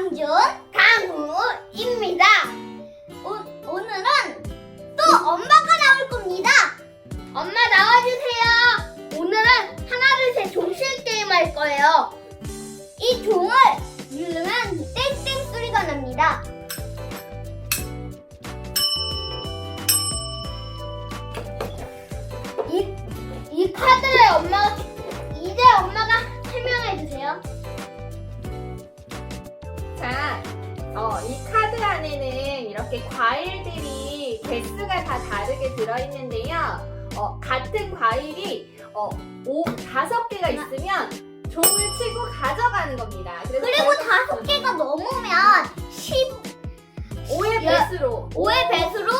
강준, 강우입니다. 오, 오늘은 또 엄마가 나올 겁니다. 엄마 나와주세요. 오늘은 하나, 둘, 셋 종실 게임 할 거예요. 이 종을 누르면 땡땡 소리가 납니다. 이렇게 과일들이 개수가 다 다르게 들어있는데요. 어, 같은 과일이 어, 오, 다섯 개가 있으면 종을 치고 가져가는 겁니다. 그래서 그리고 결국 다섯 개가 넘으면 10, 5의 야. 배수로 5의 배수로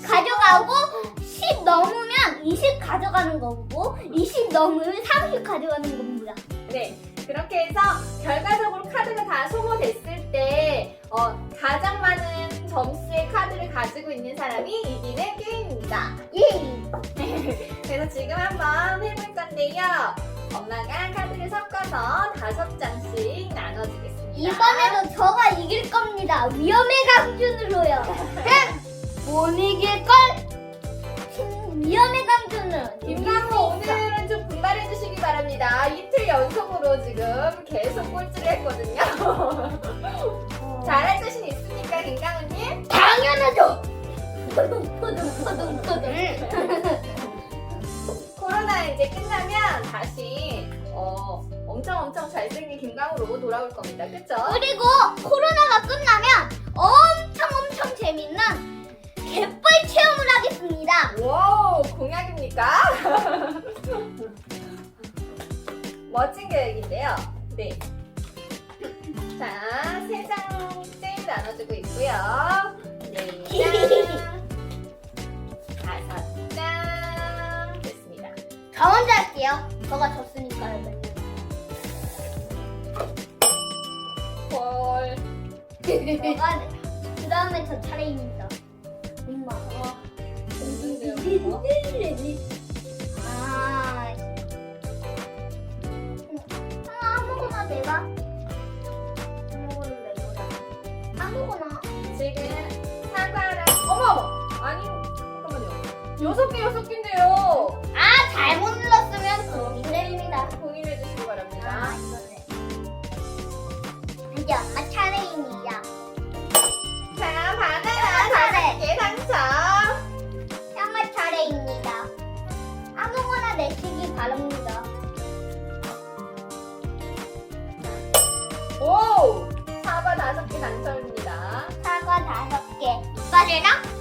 10 가져가고 10 넘으면 20 가져가는 거고 20 넘으면 30 가져가는 겁니다. 네, 그렇게 해서 결과적으로 카드가 다 소모됐을 때 어, 가장 많은 점수의 카드를 가지고 있는 사람이 이기는 게임입니다. 예. 그래서 지금 한번 해볼 건데요. 엄마가 카드를 섞어서 다섯 장씩 나눠주겠습니다. 이번에도 저가 이길 겁니다. 위험의 강준으로요. 못 이길 걸. 위험의 강준으로. 김강호 오늘은 좀 분발해 주시기 바랍니다. 이틀 연속으로 지금 계속 꼴찌를 했거든요. 잘할 자신 있습니까, 김강호님? 당연하죠. 포동. 코로나 이제 끝나면 다시 어, 엄청 엄청 잘생긴 김강호로 돌아올 겁니다. 그쵸? 그리고 코로나가 끝나면 엄청 엄청 재밌는 갯벌 체험을 하겠습니다. 와우, 공약입니까? 멋진 계획인데요. 네. 나눠주고 있고요. 네 장, 다섯 장 됐습니다. 저 먼저 할게요. 저가 졌으니까요. 맨날. 헐. 저가 그 다음에 저 차례입니다. 엄마. 뭐? 아. 여섯 개 여섯 개인데요 아, 잘못 눌렀으면 고민됩니다. 공유해 주시기 아, 바랍니다 이거네. 이제 엄마 차례입니다. 자 바나나 아, 다섯 개 당첨 엄마 차례입니다. 아무거나 내시기 바랍니다. 오 사과 다섯 개 당첨입니다 사과 다섯 개. 이빨이랑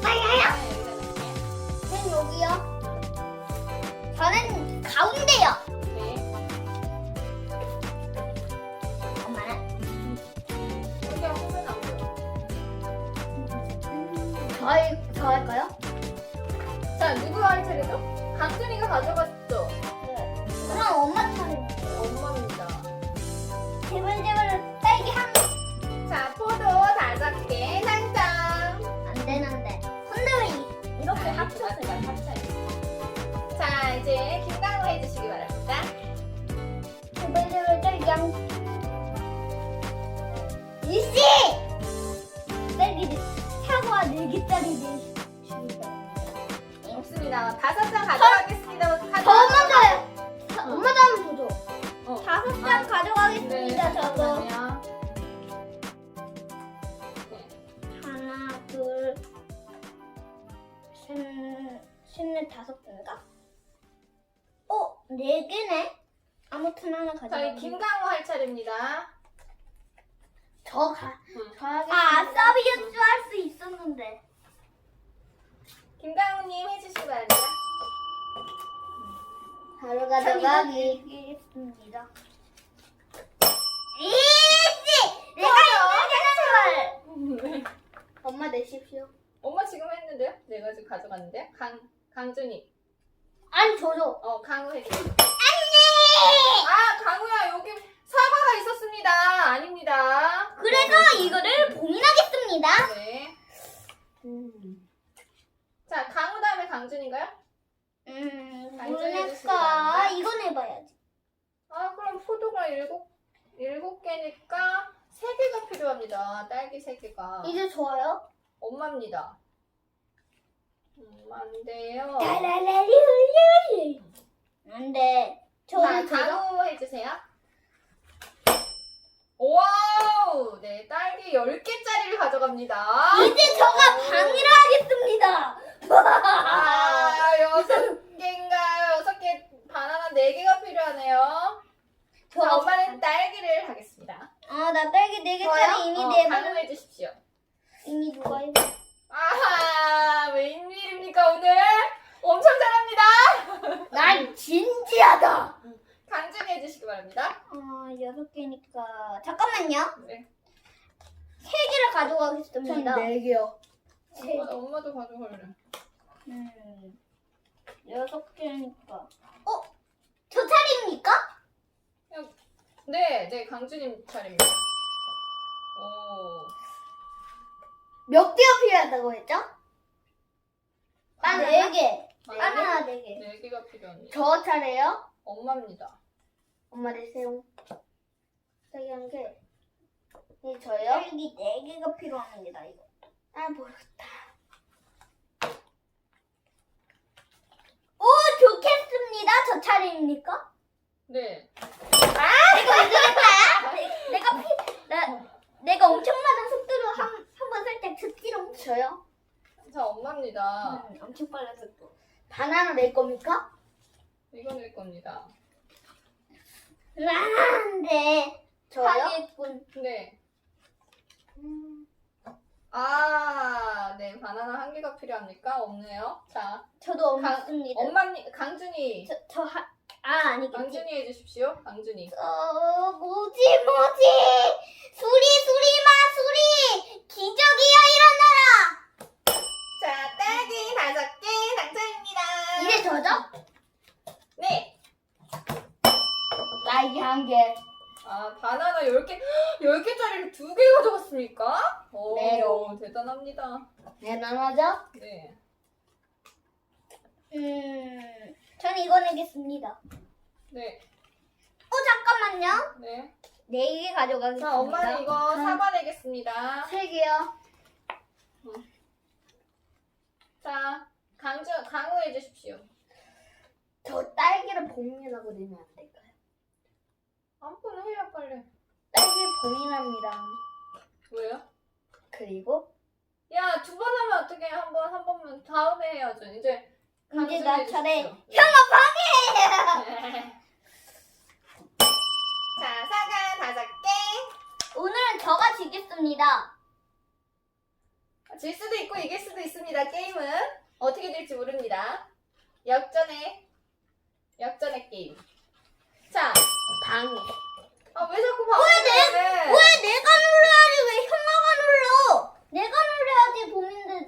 다섯 장 가져가겠습니다. 저 엄마도요. 엄마도 한번 보죠. 어. 다섯 장 아, 가져가겠습니다. 저도. 잠깐만요. 하나, 둘, 셋, 셋넷 다섯 개인가? 어, 네 개네. 아무튼 하나 가져가. 저희 김강호 할 차례입니다. 저 가. 응. 저 하겠습니다. 아, 서비스 할수 있었는데. 김강호님 해주시기 바랍니다. 바로 가져가겠습니다. 이씨! 내가 이거 걸 엄마 내십시오. 엄마 지금 했는데요? 내가 지금 가져갔는데요? 강, 강준이. 아니, 저도. 어, 강호 해주세요. 언니! 아, 강호야, 여기 사과가 있었습니다. 아닙니다. 그래서 이거를 봉인하겠습니다. 네. 자, 강호 다음에 강준인가요? 음, 뭘까? 해주시면 이건 해봐야지. 아, 그럼 포도가 일곱, 일곱 개니까 세세 개가 필요합니다. 딸기 세 개가. 이제 좋아요? 엄마입니다. 엄마인데요. 따라라리훌리. 안 돼. 자, 저는 저요? 간호 해주세요. 와우! 네, 딸기 10개짜리를 가져갑니다. 이제 저가 방해를 하겠습니다. 아, 여섯 개인가요? 여섯 개, 바나나 네 개가 필요하네요. 저 자, 엄마는 딸기를 하겠습니다. 아 나 딸기 네? 개짜리 이미 어, 네 번. 간호해 주십시오. 이미 누가 해? 아하, 웬일입니까, 오늘? 엄청 잘합니다. 난 진지하다. 강준이 해주시기 바랍니다. 어 여섯 개니까 잠깐만요. 네. 세 개를 가져가겠습니다. 개요. 세 엄마, 엄마도 가져갈래. 음, 여섯 개니까. 어? 저 차례입니까? 네, 네, 강준님 차례입니다. 오. 몇 개가 필요하다고 했죠? 바나나? 네 개. 바나나? 바나나 네 개. 네 개가 필요합니다. 저 차례요? 엄마입니다. 엄마 내세요. 저기 한 개. 이 저요? 딸기 네 개가 필요합니다. 이거. 아 모르겠다. 오 좋겠습니다. 저 차례입니까? 네. 내가 이기겠다. 내- 내가 피, 나, 내가 엄청 많은 속도로 한 한번 살짝 듣지롱. 저요? 자, 엄마입니다. 음, 엄청 빨라 속도. 바나나 낼 겁니까? 이거 낼 겁니다. 안 돼. 저요? 하겠군. 네. 음, 아, 네. 바나나 한 개가 필요합니까? 없네요. 자, 저도 강- 없습니다. 엄마님, 강준이. 저, 저 하, 아 아니겠지. 강준이 해주십시오. 강준이. 어 뭐지 뭐지 수리 수리마 수리 기적이여 일어나라. 자, 딸기 다섯 개 당첨입니다. 이제 저죠? 네. 딸기 한 개. 아, 바나나 10개, 10개짜리를 두 개 가져갔습니까? 오, 메롱. 대단합니다. 네. 음, 전 이거 내겠습니다. 네. 어 잠깐만요. 네. 네 개 가져가겠습니다. 자, 엄마는 이거 음. 사과 내겠습니다. 세 개요. 자, 강주, 강우 해 주십시오. 저 딸기를 봉인하고 내면 안 될까요? 아무거나 해요, 빨리. 딸기 봉인합니다. 왜요? 그리고 야, 두 번 하면 어떻게 한 번, 한 번만 다음에 해야죠. 이제. 이제 나 해주십시오. 차례. 네. 형아 자, 사과 다섯 개. 오늘은 저가 지겠습니다. 질 수도 있고 이길 수도 있습니다. 게임은 어떻게 될지 모릅니다. 역전의 역전의 게임. 자, 방해. 아, 왜 자꾸 방해를 해? 왜 내가 눌러야지 왜 형아가 눌러? 내가 눌러야지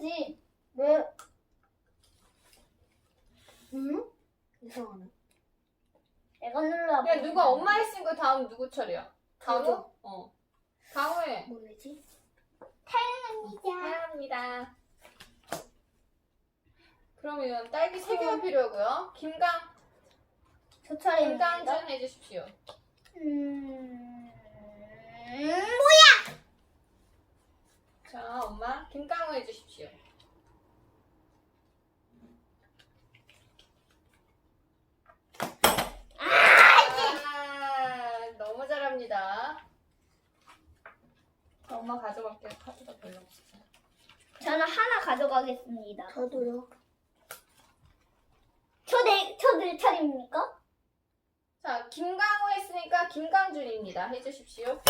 되지. 왜? 응? 이상하네. 내가 눌러. 야, 누가 엄마 했으니까 다음 누구 차례야? 저죠. 어. 강우해. 뭐지? 사랑합니다. 그러면 딸기 세 개가 필요하고요. 김강, 저 차례입니다. 김강준 해주십시오. 음, 자, 엄마, 김강우 해주십시오. 아, 너무 잘합니다. 자, 엄마 가져갈게요. 카드가 별로 없어. 저는 하나 가져가겠습니다. 저도요. 저네 저들 차례입니까? 자, 김강우 했으니까 김강준입니다. 해주십시오.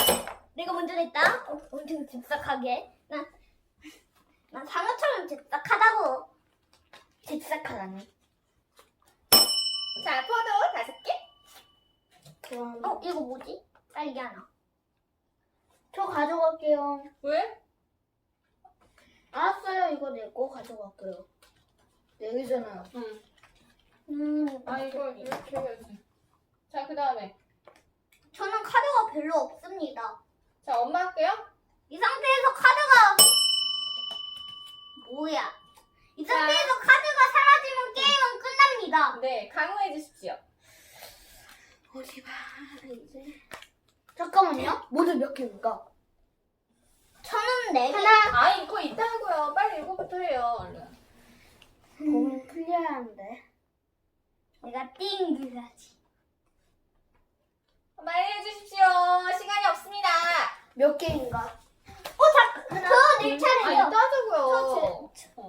내가 먼저 냈다. 어, 엄청 집착하게. 난, 난 상어처럼 집착하다고. 집착하다니. 자, 포도 다섯 개. 그럼 어, 이거 뭐지? 딸기 하나. 저 가져갈게요. 왜? 알았어요. 이거 내 거 가져갈게요. 네 개잖아요. 응. 음, 아, 이거 이렇게 해야지. 자, 그 다음에. 저는 카드가 별로 없습니다. 자, 엄마 할게요. 이 상태에서 카드가 뭐야? 이 상태에서 카드가 사라지면 게임은 끝납니다. 네, 강우 해주십시오. 어디 봐 이제. 잠깐만요. 모두 몇 개입니까? 저는 네 개. 하나. 아 이거 이따 하고요. 빨리 이거부터 해요. 얼른. 보면 풀려야 하는데. 내가 띵 눌러지. 빨리 해주십시오. 시간이 없습니다. 몇 개인가? 어, 자, 저내 아 차례요.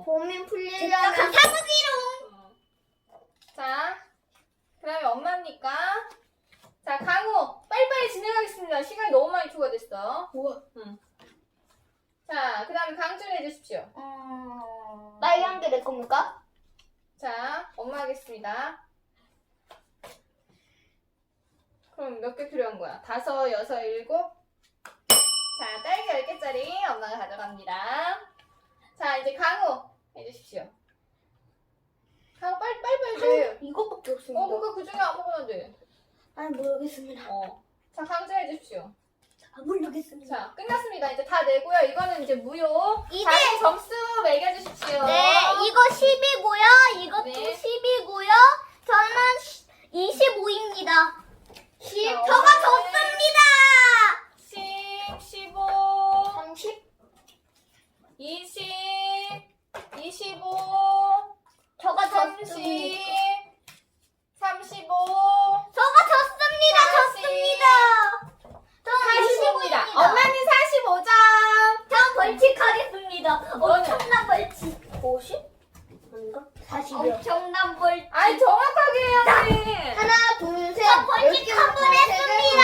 보면 진짜 풀리려면. 어. 자, 그다음에 엄마입니까? 자, 강호 빨리빨리 진행하겠습니다. 시간이 너무 많이 초과됐어. 우와. 자, 그다음에 강준 해주십시오. 어... 빨간 게 내 겁니까? 자, 엄마 하겠습니다. 그럼 몇 개 필요한 거야? 다섯, 여섯, 일곱. 자, 딸기 10개짜리 엄마가 가져갑니다. 자, 이제 강호 해주십시오. 강호 빨리 빨리 빨리 돼. 이거밖에 없습니다. 어, 그거 그 중에 아무거나 돼. 아니 모르겠습니다. 어. 자, 강조 해 주십시오. 아, 모르겠습니다. 자, 끝났습니다. 이제 다 내고요. 이거는 이제 무효. 이제- 자, 점수 매겨 주십시오. 네, 이거 10이고요. 이것도 네. 10이고요. 저는 25입니다. 10, 자, 저가 졌습니다. 20, 25, 저가 30, 졌습니다. 35, 저가 졌습니다. 사십. 졌습니다. 저는 45입니다. 25입니다. 엄마는 45점. 전 벌칙하겠습니다. 엄청난 벌칙. 50? 아닌가? 40이요. 엄청난 벌칙. 아이, 정확하게 해야지. 하나, 둘, 셋. 저 벌칙 열 개, 한번세 개, 했습니다.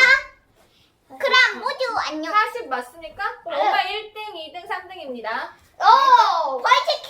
그럼 모두 안녕. 40 맞습니까? 그럼 엄마 1등, 2등, 3등입니다. 오! 벌칙했